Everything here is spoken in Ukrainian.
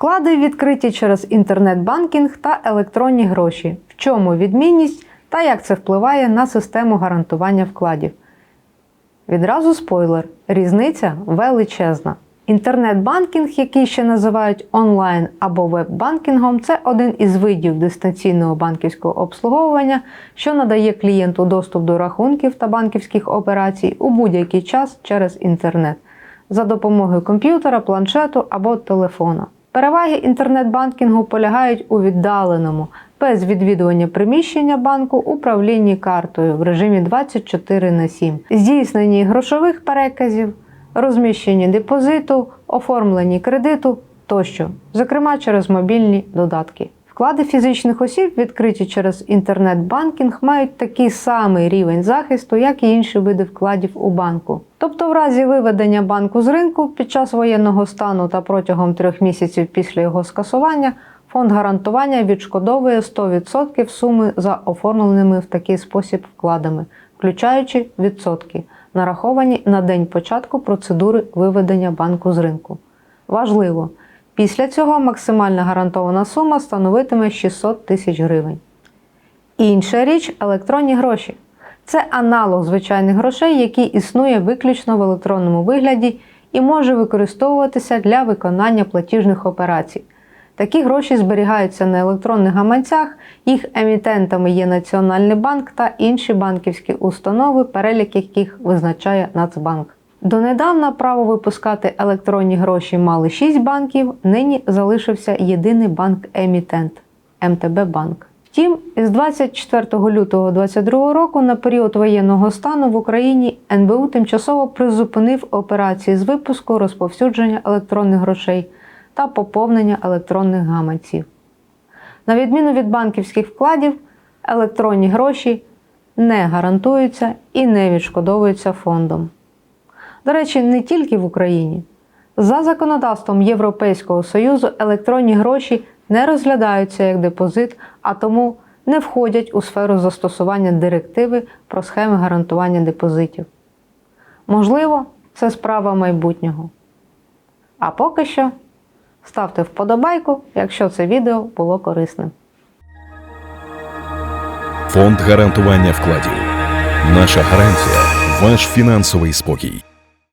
Вклади відкриті через інтернет-банкінг та електронні гроші. В чому відмінність та як це впливає на систему гарантування вкладів? Відразу спойлер: різниця величезна. Інтернет-банкінг, який ще називають онлайн або веб-банкінгом, це один із видів дистанційного банківського обслуговування, що надає клієнту доступ до рахунків та банківських операцій у будь-який час через інтернет за допомогою комп'ютера, планшету або телефона. Переваги інтернет-банкінгу полягають у віддаленому, без відвідування приміщення банку, управлінні картою в режимі 24 на 7, здійсненні грошових переказів, розміщенні депозиту, оформленні кредиту тощо, зокрема через мобільні додатки. Вклади фізичних осіб, відкриті через інтернет-банкінг, мають такий самий рівень захисту, як і інші види вкладів у банку. Тобто, в разі виведення банку з ринку під час воєнного стану та протягом трьох місяців після його скасування, фонд гарантування відшкодовує 100% суми за оформленими в такий спосіб вкладами, включаючи відсотки, нараховані на день початку процедури виведення банку з ринку. Важливо! Після цього максимальна гарантована сума становитиме 600 тисяч гривень. Інша річ електронні гроші. Це аналог звичайних грошей, який існує виключно в електронному вигляді і може використовуватися для виконання платіжних операцій. Такі гроші зберігаються на електронних гаманцях, їх емітентами є Національний банк та інші банківські установи, перелік яких визначає Нацбанк. Донедавна право випускати електронні гроші мали 6 банків, нині залишився єдиний банк-емітент МТБ Банк. Втім, з 24 лютого 2022 року на період воєнного стану в Україні НБУ тимчасово призупинив операції з випуску розповсюдження електронних грошей та поповнення електронних гаманців. На відміну від банківських вкладів, електронні гроші не гарантуються і не відшкодовуються фондом. До речі, не тільки в Україні. За законодавством Європейського Союзу електронні гроші не розглядаються як депозит, а тому не входять у сферу застосування директиви про схеми гарантування депозитів. Можливо, це справа майбутнього. А поки що ставте вподобайку, якщо це відео було корисним. Фонд гарантування вкладів. Наша гарантія ваш фінансовий спокій.